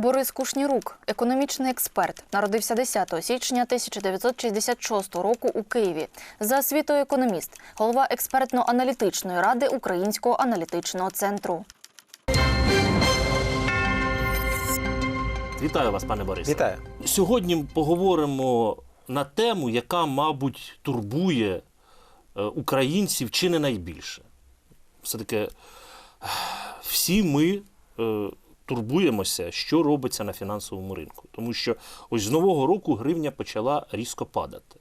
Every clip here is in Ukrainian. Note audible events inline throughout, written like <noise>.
Борис Кушнірук, економічний експерт, народився 10 січня 1966 року у Києві. За освітою економіст, голова експертно-аналітичної ради Українського аналітичного центру. Вітаю вас, пане Борисе. Вітаю. Сьогодні поговоримо на тему, яка, мабуть, турбує е, українців чи не найбільше. Все-таки всі ми е, турбуємося, що робиться на фінансовому ринку. Тому що ось з нового року гривня почала різко падати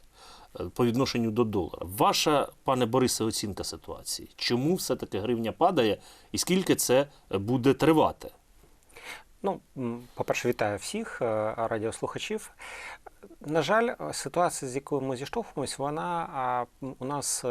е, по відношенню до долара. Ваша, пане Борисе, оцінка ситуації. Чому все-таки гривня падає і скільки це е, буде тривати? Ну, по-перше, вітаю всіх е, радіослухачів. На жаль, ситуація, з якою ми зіштовхуємось, вона у нас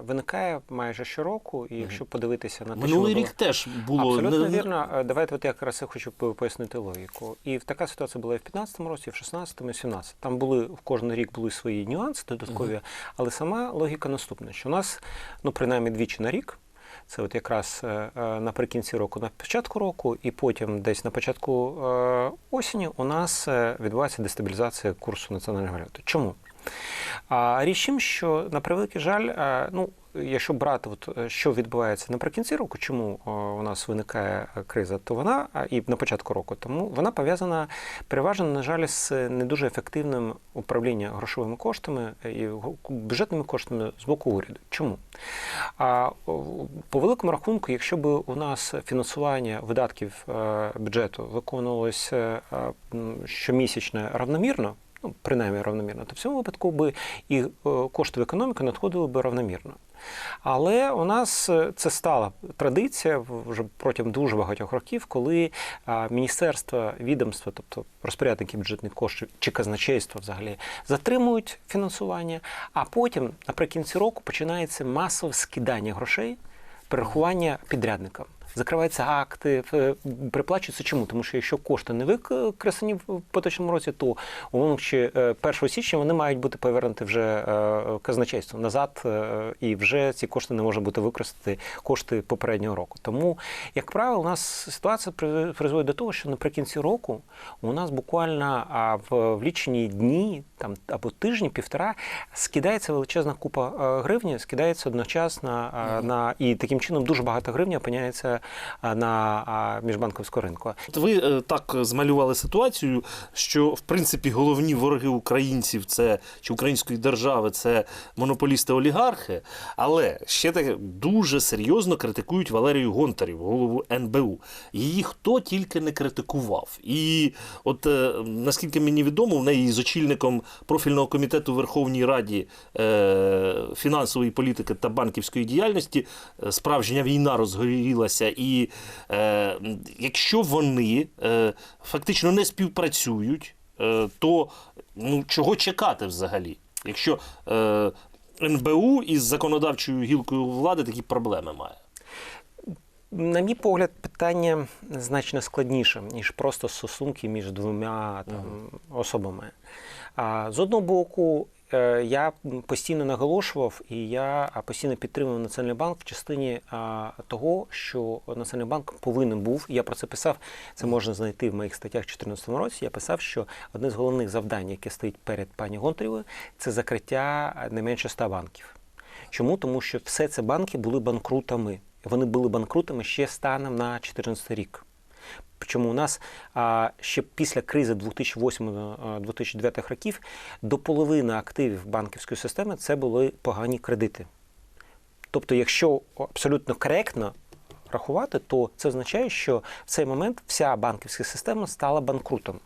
виникає майже щороку, і якщо подивитися на те, Минулий ми рік теж було Абсолютно не- вірно. Е, Давайте от якраз я хочу пояснити логіку. І така ситуація була і в 15-му році, і в 16-му, і в 17-му. Там були в кожен рік були свої нюанси додаткові, але сама логіка наступна: що у нас, ну принаймні двічі на рік. Це от якраз е, е, наприкінці року, на початку року, і потім десь на початку е, осені у нас е, відбувається дестабілізація курсу національної валюти. Чому? А річ що на превеликий жаль, е, ну якщо брати, от е, що відбувається наприкінці року, чому е, у нас виникає криза, то вона і на початку року, тому вона пов'язана переважно, на жаль, з не дуже ефективним управлінням грошовими коштами і бюджетними коштами з боку уряду. Чому? А по великому рахунку, якщо б у нас фінансування видатків бюджету виконувалося щомісячно равномірно, ну, принаймні равномірно, то в цьому випадку би і е, кошти в економіку надходили би равномірно. Але у нас е, це стала традиція вже протягом дуже багатьох років, коли міністерства, відомства, тобто розпорядники бюджетних коштів чи казначейство взагалі затримують фінансування, а потім наприкінці року починається масове скидання грошей, перерахування підрядникам. Закриваються акти, е, приплачуються чому? Тому що якщо кошти не використані в поточному році, то умовно чи 1 січня вони мають бути повернуті вже е, казначейством назад, е, і вже ці кошти не можуть бути використані кошти попереднього року. Тому, як правило, у нас ситуація при- призводить до того, що наприкінці року у нас буквально в, лічені дні там або тижні, півтора скидається величезна купа е, гривні, скидається одночасно а, на і таким чином дуже багато гривні опиняється на а, ринку. От Ви е, так змалювали ситуацію, що в принципі головні вороги українців це чи української держави це монополісти-олігархи, але ще таке дуже серйозно критикують Валерію Гонтарів, голову НБУ. Її хто тільки не критикував. І от е, наскільки мені відомо, в неї з очільником профільного комітету Верховній Раді е, фінансової політики та банківської діяльності е, справжня війна розгорілася. І е, якщо вони е, фактично не співпрацюють, е, то ну, чого чекати взагалі? Якщо е, НБУ із законодавчою гілкою влади такі проблеми має. На мій погляд, питання значно складніше, ніж просто стосунки між двома там, особами. А, з одного боку, я постійно наголошував і я постійно підтримував Національний банк в частині того, що Національний банк повинен був. Я про це писав. Це можна знайти в моїх статтях у 2014 році. Я писав, що одне з головних завдань, яке стоїть перед пані Гонтарєвою, це закриття не менше 100 банків. Чому? Тому що все це банки були банкрутами. Вони були банкрутами ще станом на 2014 рік. Причому у нас ще після кризи 2008-2009 років до половини активів банківської системи це були погані кредити. Тобто, якщо абсолютно коректно рахувати, то це означає, що в цей момент вся банківська система стала банкрутом.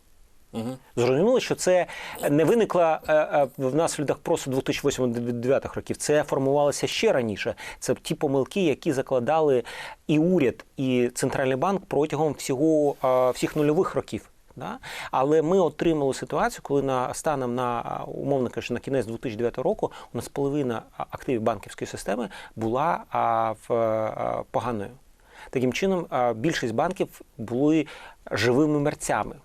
Угу. Зрозуміло, що це не виникло е, е, внаслідок просто 2008-2009 років. Це формувалося ще раніше. Це ті помилки, які закладали і уряд, і центральний банк протягом всього е, всіх нульових років. Да? Але ми отримали ситуацію, коли на станом на умовно кажучи, на кінець 2009 року у нас половина активів банківської системи була а, в а, поганою. Таким чином, а, більшість банків були живими мерцями.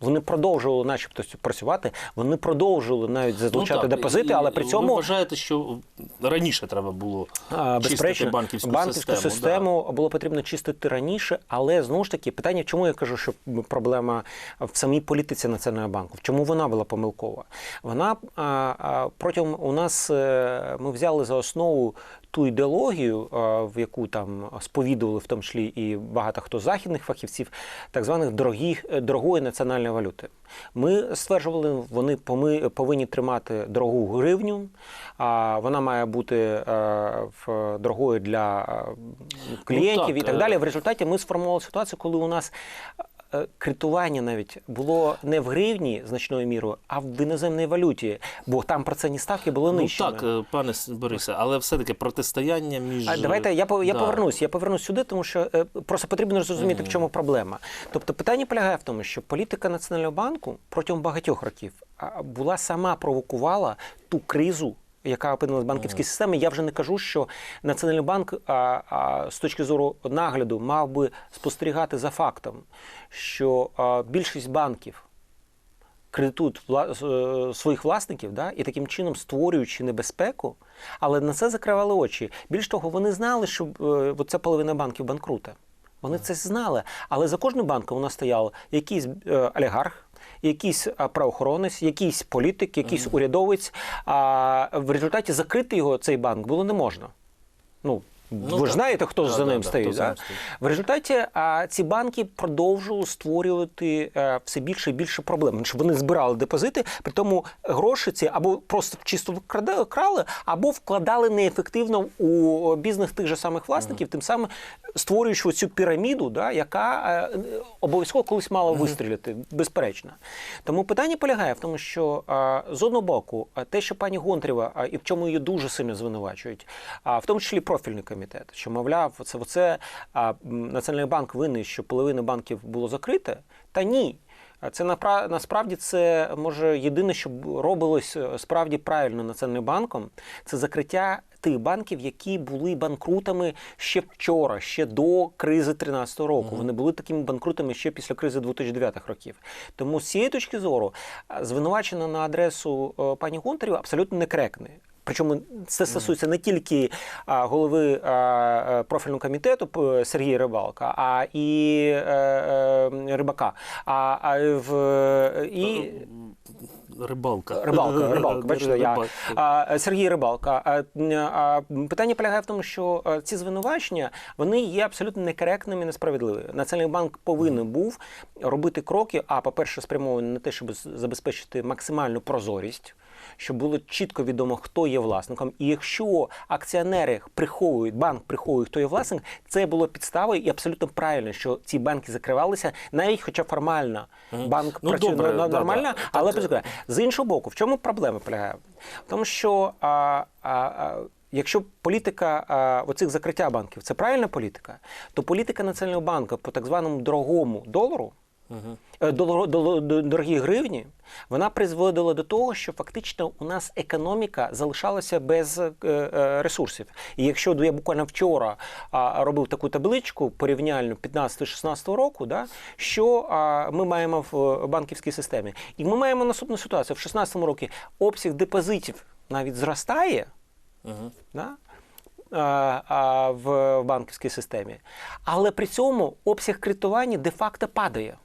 Вони продовжували, начебто, працювати, вони продовжували навіть залучати Ну, так, депозити, але при Ви цьому вважаєте, що раніше треба було А, чистити банківську, банківську систему? систему, було потрібно чистити раніше, але знову ж таки питання, чому я кажу, що проблема в самій політиці Національного банку? Чому вона була помилкова? Вона а, а, протягом у нас е, ми взяли за основу. Ту ідеологію, в яку там сповідували, в тому числі і багато хто з західних фахівців, так званих дорогих, дорогої національної валюти. Ми стверджували, вони поми- повинні тримати дорогу гривню, а вона має бути е, в дорогою для е, клієнтів так, і так е. далі. В результаті ми сформували ситуацію, коли у нас кредитування навіть було не в гривні значною мірою, а в іноземній валюті, бо там процентні ставки були Ну так, е, пане Борисе, але все-таки протистояння між. А давайте я я Да. повернусь. Я повернусь сюди, тому що е, просто потрібно зрозуміти, в чому проблема. Тобто питання полягає в тому, що політика Національного банку протягом багатьох років була сама провокувала ту кризу. Яка опинилась в банківській системі, я вже не кажу, що Національний банк а, а, з точки зору нагляду мав би спостерігати за фактом, що а, більшість банків кредитують вла- е, своїх власників, да, і таким чином створюючи небезпеку, але на це закривали очі. Більш того, вони знали, що е, ця половина банків банкрута. Вони це знали. Але за кожним банком у нас стояв якийсь е, олігарх. Якийсь правоохоронець, якийсь політик, якийсь урядовець. А в результаті закрити його цей банк було не можна. Ну, ви так. ж знаєте, хто Да, за ним да, стоїть. да? В результаті а, ці банки продовжували створювати е, все більше і більше проблем. Тому що Вони збирали депозити, при тому гроші ці або просто чисто крали, або вкладали неефективно у бізнес тих же самих власників, тим самим створюючи цю піраміду, да, яка е, обов'язково колись мала вистріляти, безперечно. Тому питання полягає в тому, що а, з одного боку, а, те, що пані Гонтарєва, а, і в чому її дуже сильно звинувачують, а в тому числі профільний комітет, що мовляв, це оце а, Національний банк винний, що половина банків було закрите. Та ні. Це насправді це може єдине, що робилось е, справді правильно Національним банком, це закриття тих банків, які були банкрутами ще вчора, ще до кризи 2013 року. Вони були такими банкрутами ще після кризи 2009 років. Тому з цієї точки зору а, звинувачення на адресу е, пані Гонтарєва абсолютно некоректне. Причому це стосується не тільки голови е, профільного комітету Сергія Рибалка, а і е, е, Рибака. А, а в і Рибалка. Рибалка, рибалка, <laughs> бачите, я а, Сергій Рибалка. А, а, питання полягає в тому, що ці звинувачення вони є абсолютно некоректними і несправедливими. Національний банк повинен був робити кроки, а по-перше, спрямовані на те, щоб забезпечити максимальну прозорість. Щоб було чітко відомо, хто є власником, і якщо акціонери приховують, банк приховує, хто є власник, це було підставою і абсолютно правильно, що ці банки закривалися, навіть хоча формально банк Ну, працює добре, на- да, да. але Так, з іншого боку, в чому проблема полягає? В тому, що а, а, а, якщо політика а, оцих закриття банків це правильна політика, то політика Національного банку по так званому дорогому долару. До- Дорогі гривні, вона призводила до того, що фактично у нас економіка залишалася без е, е, ресурсів. І якщо я буквально вчора робив таку табличку порівняльну 15-16 року, да, що ми маємо в банківській системі, і ми маємо наступну ситуацію. В 16 році обсяг депозитів навіть зростає. Да? а, а, в банківській системі. Але при цьому обсяг кредитування де-факто падає.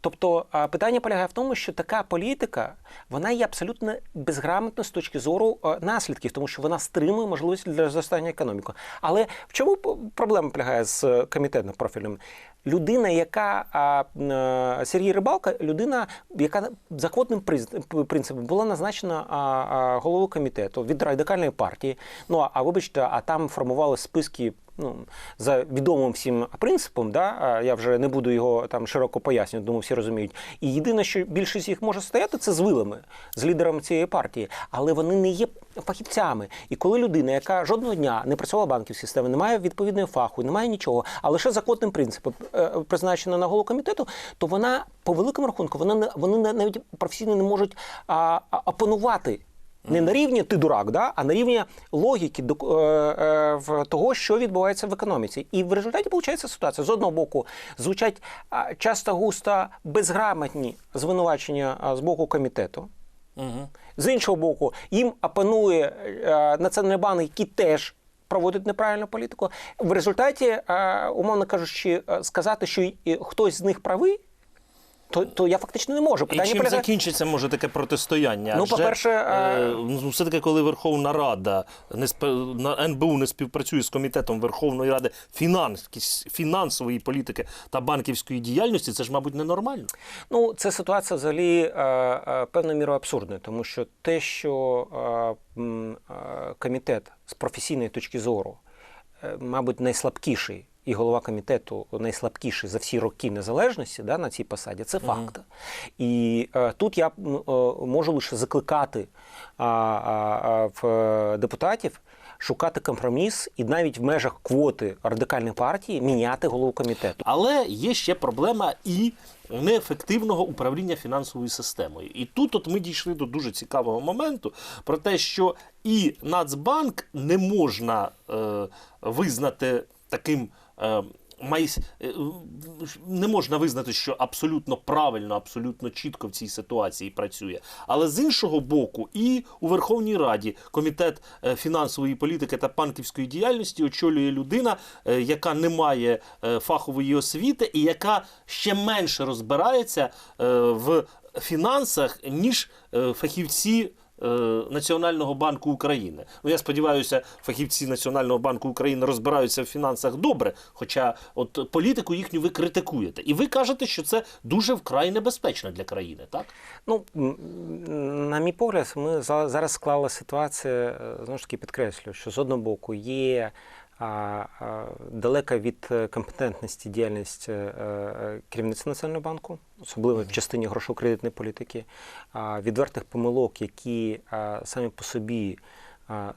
Тобто питання полягає в тому, що така політика вона є абсолютно безграмотна з точки зору наслідків, тому що вона стримує можливості для зростання економіки. Але в чому проблема полягає з е, комітетом профільним? Людина, яка а, Сергій Рибалка, людина, яка за квотним принципом була назначена головою комітету від радикальної партії. Ну а вибачте, а там формували списки ну, за відомим всім принципом, да, я вже не буду його там широко пояснювати, думаю, всі розуміють. І єдине, що більшість їх може стояти, це з вилами, з лідером цієї партії, але вони не є фахівцями. І коли людина, яка жодного дня не працювала в банківській системі, не має відповідної фаху, не має нічого, а лише за квотним принципом е, призначена на голову комітету, то вона по великому рахунку вона не вони навіть професійно не можуть а, а, опанувати Не на рівні ти дурак, да? а на рівні логіки е, е, в того, що відбувається в економіці. І в результаті виходить ситуація. З одного боку, звучать часто густо безграмотні звинувачення з боку комітету. Угу. З іншого боку, їм опанує е, Національний банк, який теж проводить неправильну політику. В результаті, е, умовно кажучи, сказати, що хтось з них правий, то, то я фактично не можу. І Питання чим полягає- закінчиться може таке протистояння? Ну, по-перше, е, е, ну, все-таки, коли Верховна Рада не на НБУ не співпрацює з комітетом Верховної Ради фінанс, фінансової політики та банківської діяльності, це ж, мабуть, ненормально. Ну, це ситуація взагалі е, е, певною мірою абсурдна, тому що те, що е, е, комітет з професійної точки зору, е, мабуть, найслабкіший. І голова комітету найслабкіший за всі роки незалежності да, на цій посаді, це факт. І е, тут я е, можу лише закликати а, а, а, в е, депутатів шукати компроміс і навіть в межах квоти радикальної партії міняти голову комітету. Але є ще проблема і неефективного управління фінансовою системою. І тут от ми дійшли до дуже цікавого моменту про те, що і Нацбанк не можна е, визнати таким. Е, майс- е, не можна визнати, що абсолютно правильно, абсолютно чітко в цій ситуації працює. Але з іншого боку, і у Верховній Раді комітет е, фінансової політики та банківської діяльності очолює людина, е, яка не має фахової освіти і яка ще менше розбирається в фінансах, ніж фахівці. Е, Національного банку України. Ну я сподіваюся, фахівці Національного банку України розбираються в фінансах добре. Хоча, от політику їхню ви критикуєте, і ви кажете, що це дуже вкрай небезпечно для країни, так? Ну, на мій погляд, ми за- зараз склала ситуація, е, знову ж таки підкреслюю, що з одного боку є далека від е, компетентності діяльність е, е, керівництва Національного банку, особливо в частині грошово-кредитної політики, відвертих помилок, які самі по собі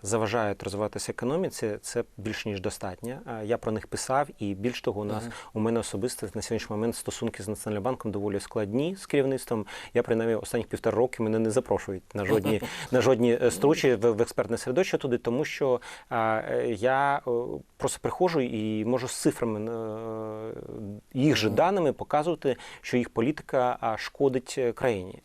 заважають розвиватися економіці, це більш ніж достатньо. Я про них писав, і більш того, у нас у мене особисто на сьогоднішній момент стосунки з Національним банком доволі складні з керівництвом. Я принаймні останніх півтора роки мене не запрошують на жодні <laughs> на жодні е, стручі в, в експертне середовище туди, тому що а, е, я е, просто приходжу і можу з цифрами їх же даними показувати, що їх політика шкодить країні.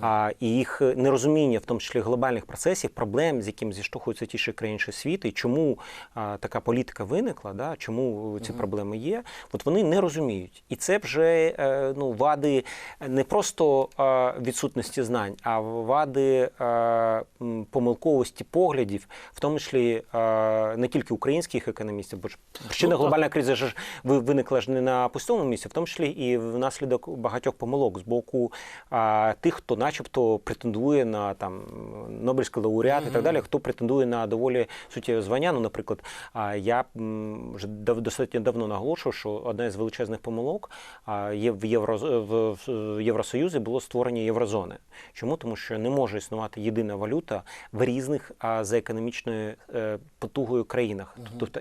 А, і їх нерозуміння, в тому числі глобальних процесів, проблем, з якими зіштовхуються ті ж країни чи світу, і чому а, така політика виникла, да, чому ці проблеми є, от вони не розуміють. І це вже е, ну, вади не просто е, відсутності знань, а вади е, помилковості поглядів, в тому числі е, не тільки українських економістів, бо ж причина Ну, так. глобальна криза ж ви- виникла ж не на пустому місці, в тому числі і внаслідок багатьох помилок з боку а, тих, хто, начебто, претендує на там Нобелівський лауреат і так далі, хто претендує на доволі суттєве звання. Ну, наприклад, я вже достатньо давно наголошував, що одна з величезних помилок є в, Євро, в, Євросоюзі було створення єврозони. Чому? Тому що не може існувати єдина валюта в різних за економічною е, потугою країнах. Тобто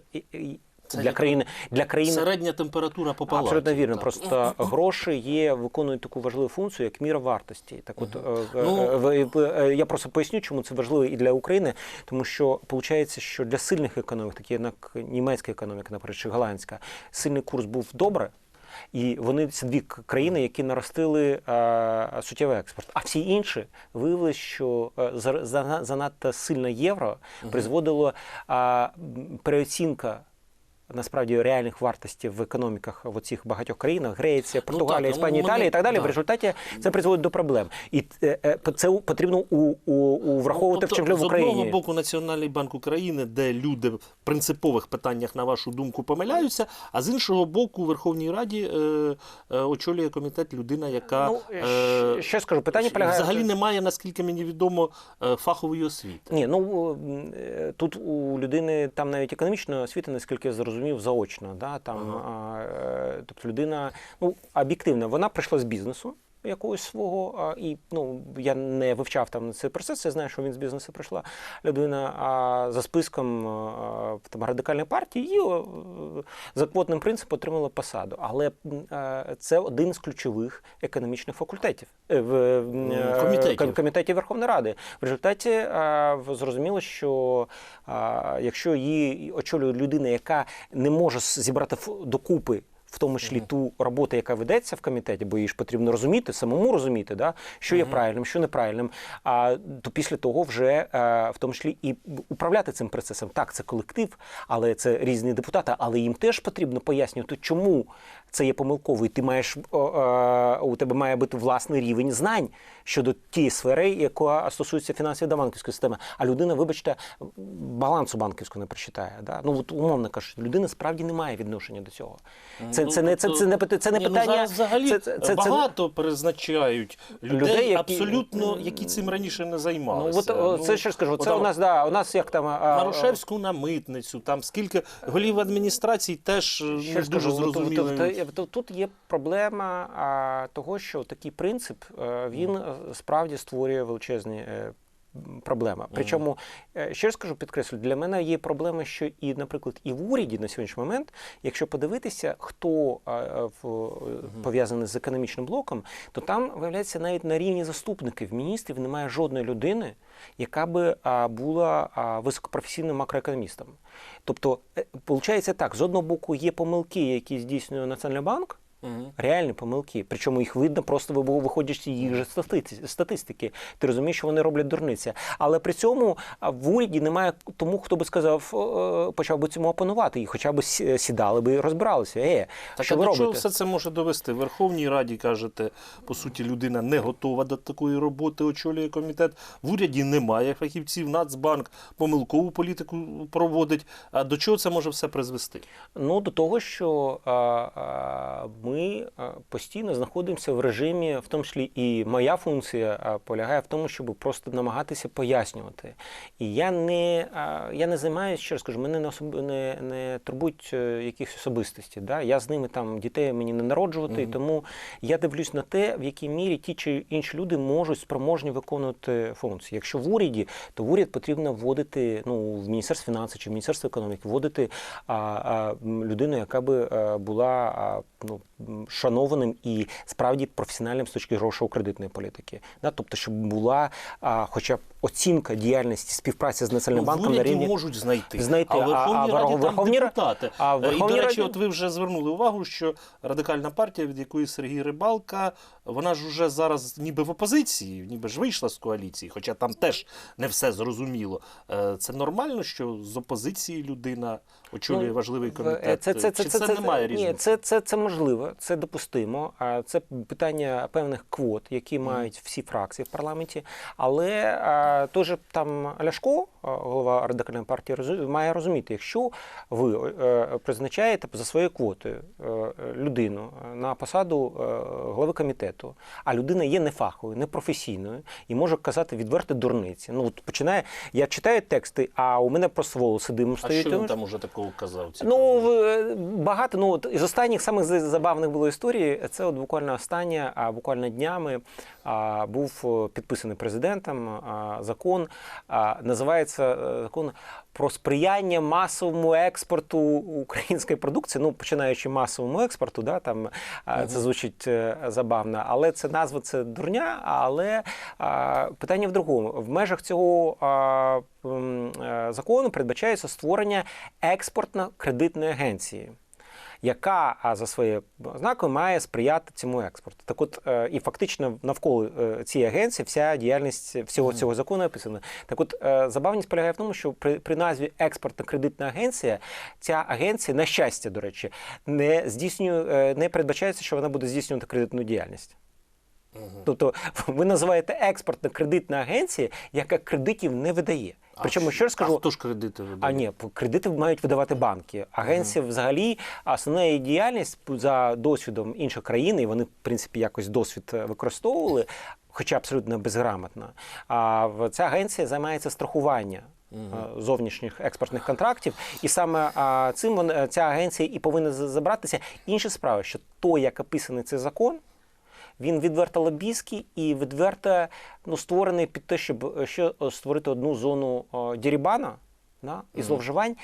Це для країни для країни Середня температура по палаті. Абсолютно вірно. так. Просто гроші є, виконують таку важливу функцію, як міра вартості. Так от е, Ну- е, в- е, я просто поясню, чому це важливо і для України, тому що виходить, що для сильних економік, такі як німецька економіка, наприклад, чи голландська, сильний курс був добре. І вони це дві країни, які наростили е, суттєвий експорт. А всі інші виявили, що е, за- за- занадто сильне євро призводило е, переоцінка насправді реальних вартостей в економіках в оцих багатьох країнах Греція, Португалія, так, ну, Іспанія, вони- Італія і так далі. да. В результаті це призводить до проблем. І е, е, це потрібно у, у, у враховувати Ну, в чому в з одного боку Національний банк України, де люди в принципових питаннях, на вашу думку, помиляються, а з іншого боку, у Верховній Раді е, е, очолює комітет людина, яка Ну, е, що скажу, питання полягає взагалі не має, наскільки мені відомо, е, фахової освіти. Ні, ну тут у людини там навіть економічна освіта, наскільки я зрозумів, заочно. Да? Там, а, е, тобто людина ну, об'єктивно, вона прийшла з бізнесу. Якогось свого, а, і ну я не вивчав там цей процес. Я знаю, що він з бізнесу прийшла людина а, за списком а, там радикальної партії і за квотним принципом отримала посаду. Але е, це один з ключових економічних факультетів е, в м, е, комітетів. Верховної Ради. В результаті е, зрозуміло, що е, якщо її очолює людина, яка не може зібрати докупи. В тому числі ту роботу, яка ведеться в комітеті, бо її ж потрібно розуміти, самому розуміти, да, що є правильним, що неправильним. А то після того вже е, в тому числі і управляти цим процесом. Так, це колектив, але це різні депутати, але їм теж потрібно пояснювати, чому це є помилково. І ти маєш е, у тебе має бути власний рівень знань щодо тієї сфери, яка стосується фінансової та банківської системи. А людина, вибачте, балансу банківського не прочитає. Да? Ну от умовно кажучи, людина справді не має відношення до цього. Це, Ну, це, не, це, тобто- це, не, це не Ні, ну, зараз взагалі це, це, це, це, багато призначають людей, Людей, які- абсолютно, які цим раніше не ну, займалися. от, о, це ще ж кажу, це у нас, да, у нас як там. Марушевську на митницю, там скільки голів адміністрацій теж е, не дуже зрозуміло. Тут є проблема того, що такий принцип е, він е, справді створює величезні. Е, Проблема. Причому, е, ще раз скажу, підкреслю, для мене є проблема, що і, наприклад, і в уряді на сьогоднішній момент, якщо подивитися, хто е, е, в- е, пов'язаний з економічним блоком, то там виявляється навіть на рівні заступників міністрів немає жодної людини, яка би була високопрофесійним макроекономістом. Тобто, виходить так: з одного боку є помилки, які здійснює Національний банк. Мгм. Реальні помилки, причому їх видно просто ви- виходячи з їх же стати- статистики. Ти розумієш, що вони роблять дурниці. Але при цьому в уряді немає тому, хто би сказав, е, почав би цьому опанувати, і хоча б сідали би і розбиралися. Е, Так що а ви до чого все це може довести? В Верховній Раді кажете, по суті, людина не готова до такої роботи, очолює комітет. В уряді немає фахівців. Нацбанк помилкову політику проводить. А до чого це може все призвести? Ну, до того, що а, а, ми постійно знаходимося в режимі, в тому числі і моя функція полягає в тому, щоб просто намагатися пояснювати. І я не, я не займаюся, ще раз кажу, мене не, особ... не, не турбують е, якісь особистості. Да? Я з ними там дітей мені не народжувати, і тому я дивлюсь на те, в якій мірі ті чи інші люди можуть спроможні виконувати функції. Якщо в уряді, то в уряд потрібно вводити ну, в Міністерство фінансів чи в Міністерство економіки, вводити а, а, людину, яка би а, була а, ну, шанованим і справді професіональним з точки грошово-кредитної політики. Да? Тобто, щоб була а, хоча б оцінка діяльності співпраці з Національним Ну, банком на рівні. можуть знайти. Знайти, а а- Верховній а Раді там депутати. а в Е, І, до речі, Раді- от ви вже звернули увагу, що радикальна партія, від якої Сергій Рибалка, вона ж уже зараз ніби в опозиції, ніби ж вийшла з коаліції, хоча там теж не все зрозуміло. Е, Це нормально, що з опозиції людина очолює Ну, важливий комітет? Це, це, це, Чи це, це, це, немає Ні, це, це, це можливо, це допустимо. Це питання певних квот, які мають всі фракції в парламенті. Але а, той там Ляшко, голова радикальної партії, має розуміти, якщо ви е, призначаєте за своєю квотою е, людину на посаду е, голови комітету, а людина є нефаховою, непрофесійною і може казати відверто дурниці. Ну от починає, я читаю тексти, а у мене просто волоси димом А стоїть. що він там уже такого казав? Ну, в- багато. Ну, от із останніх самих забавних було історій. Це от буквально остання, а буквально днями а, був е, підписаний президентом а, закон. А, називається е, закон про сприяння масовому експорту української продукції. Ну, починаючи масовому експорту, да, там а, це звучить е, забавно, але це назва це дурня. Але а, питання в другому. В межах цього а, м, е, закону передбачається створення експортно-кредитної агенції. Яка за своєю ознакою має сприяти цьому експорту? Так, от е, і фактично навколо е, цієї агенції вся діяльність всього цього закону описана. Так, от е, забавність полягає в тому, що при, при назві експортно-кредитна агенція ця агенція, на щастя, до речі, не здійснює, е, не передбачається, що вона буде здійснювати кредитну діяльність. Тобто ви називаєте експортно-кредитна агенція, яка кредитів не видає. Причому, раз а скажу, хто ж кредити видає? а ні, кредити мають видавати банки. Агенція взагалі основна її діяльність за досвідом інших країн, і вони, в принципі, якось досвід е, використовували, хоча абсолютно безграмотно. А ця агенція займається страхуванням. е, Зовнішніх експортних контрактів, і саме а, цим вон- ця агенція і повинна забратися. Інша справа, що то, як описаний цей закон, Він відверто лобійський і відверто ну, створений під те, щоб е, ще е, створити одну зону е, дірібана да, і зловживань.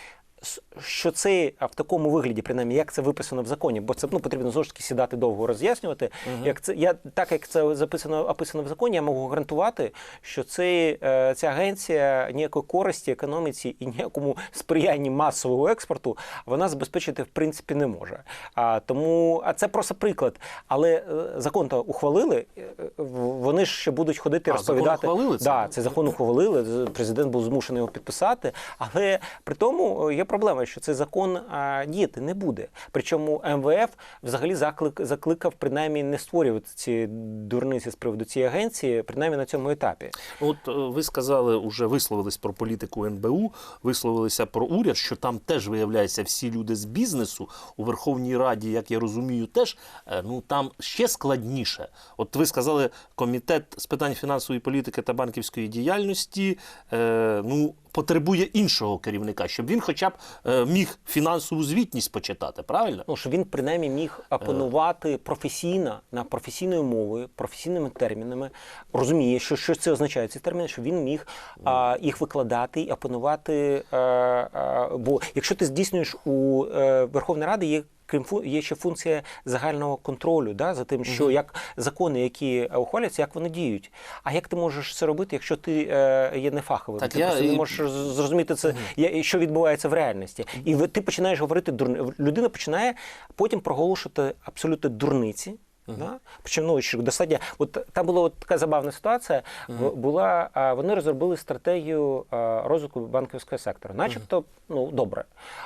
Що це в такому вигляді, принаймні, як це виписано в законі, бо це ну, потрібно знову ж таки сідати довго роз'яснювати. Як це я так як це записано описано в законі, я можу гарантувати, що це, е, ця агенція ніякої користі економіці і ніякому сприянні масового експорту вона забезпечити в принципі не може. А тому, а це просто приклад. Але е, закон то ухвалили, е, вони ж ще будуть ходити А, закон розповідати. ухвалили це? Да, цей закон ухвалили. Президент був змушений його підписати. Але при тому є проблема, що цей закон а, діяти не буде. Причому МВФ взагалі заклик закликав принаймні не створювати ці дурниці з приводу цієї агенції, принаймні на цьому етапі. От е, ви сказали, уже висловились про політику НБУ, висловилися про уряд, що там теж виявляється всі люди з бізнесу у Верховній Раді, як я розумію, теж е, ну там ще складніше. От ви сказали, комітет з питань фінансової політики та банківської діяльності е, ну потребує іншого керівника, щоб він, хоча б е, міг фінансову звітність почитати, правильно? Ну, щоб він принаймні міг опанувати професійно на професійною мовою, професійними термінами, розуміє, що, що це означає ці терміни, щоб він міг а, їх викладати і опанувати. А, а, бо якщо ти здійснюєш у е, Верховній Раді, є. Крім фу- є ще функція загального контролю да, за тим, що як закони, які е, ухвалюються, як вони діють. А як ти можеш це робити, якщо ти е, є нефаховим? Так ти я просто не можеш зрозуміти це, що відбувається в реальності. І ти починаєш говорити дурни. Людина починає потім проголошувати абсолютно дурниці. Да? Причому ну, достатньо, от там була от така забавна ситуація. В- Була вони розробили стратегію розвитку банківського сектору, начебто, ну добре.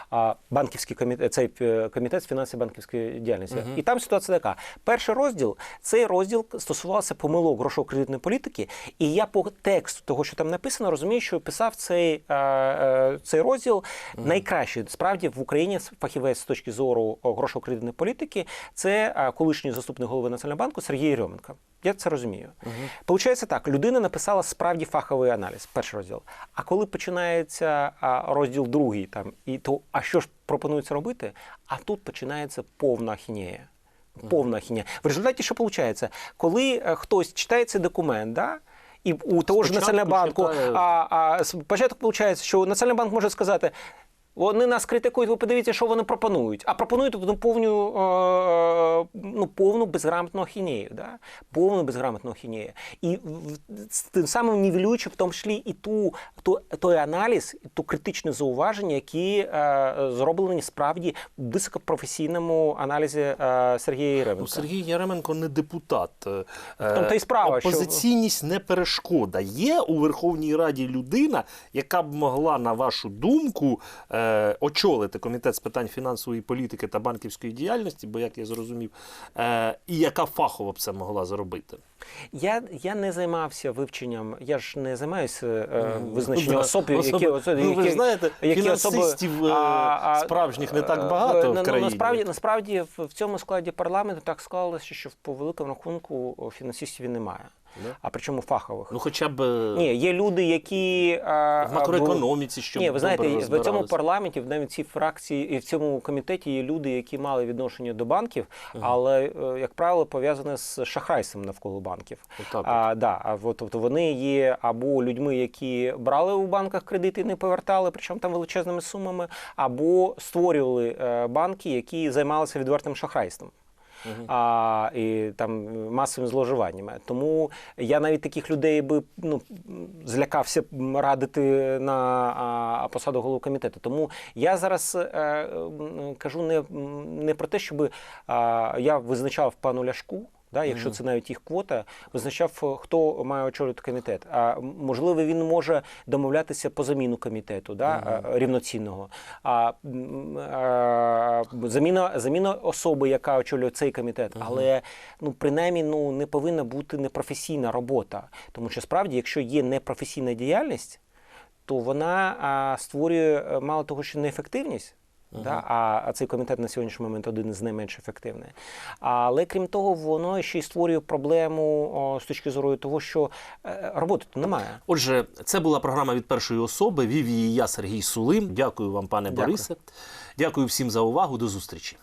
А банківський комітет, цей е, комітет з фінансів банківської діяльності. І там ситуація така: перший розділ цей розділ стосувався помилок грошово-кредитної політики. І я по тексту того, що там написано, розумію, що писав цей, е, цей розділ найкраще. Справді в Україні фахівець з точки зору грошово-кредитної політики це колишній заступник голови Національного банку Сергій Єрьоменко. Я це розумію. Получається так: людина написала справді фаховий аналіз, перший розділ. А коли починається а, розділ другий, там і то, а що ж пропонується робити? А тут починається повна ахінея. Повна ахінея. В результаті що виходить? Коли е, хтось читає цей документ, да, і у того ж Національного банку, а, а спочатку виходить, що Національний банк може сказати. Вони нас критикують, ви подивіться, що вони пропонують. А пропонують ну, повну, е, ну, повну безграмотну ахінею. Да? Повну безграмотну ахінею. І тим самим нівелюючи в тому числі і ту, ту, той аналіз, і ту критичне зауваження, які е, зроблені справді в високопрофесійному аналізі е, Сергія Єременка. Ну, Сергій Яременко не депутат. Е, та й справа, що- не перешкода. Є у Верховній Раді людина, яка б могла, на вашу думку, е, очолити комітет з питань фінансової політики та банківської діяльності, бо як я зрозумів, е, і яка фахово б це могла зробити. Я, я не займався вивченням, я ж не займаюся е, Ну, визначенням особ, які, особи- особи, ну, ви знаєте, які фінансистів, е, справжніх не так е, багато в ну, країні. Насправді, насправді в, в цьому складі парламенту так склалося, що по великому рахунку фінансистів і немає. Да? А причому фахових. Ну, хоча б Ні, є люди, які а, в макроекономіці, щоб Ні, ви знаєте, в цьому парламенті, навіть в цій фракції і в цьому комітеті є люди, які мали відношення до банків, але е, як правило пов'язане з шахрайством навколо банків. Отак от. А, да, а тобто вони є або людьми, які брали у банках кредити і не повертали, причому там величезними сумами, або створювали е, банки, які займалися відвертим шахрайством. А, і там масовими зловживаннями. Тому я навіть таких людей би ну, злякався радити на а, посаду голови комітету. Тому я зараз а, кажу не, не про те, щоб а, я визначав пану Ляшку. Да, якщо це навіть їх квота, визначав, хто має очолювати комітет. А можливо, він може домовлятися по заміну комітету, да, рівноцінного. А, а заміна, заміна особи, яка очолює цей комітет, але ну принаймні ну не повинна бути непрофесійна робота, тому що справді, якщо є непрофесійна діяльність, то вона а, створює е, мало того, що неефективність. Да? А, а цей комітет на сьогоднішній момент один з найменш ефективних. Але крім того, воно ще й створює проблему о, з точки зору того, що е, роботи то немає. Отже, це була програма від першої особи. Вів її я, Сергій Сулим. Дякую вам, пане Дякую. Борисе. Дякую всім за увагу. До зустрічі.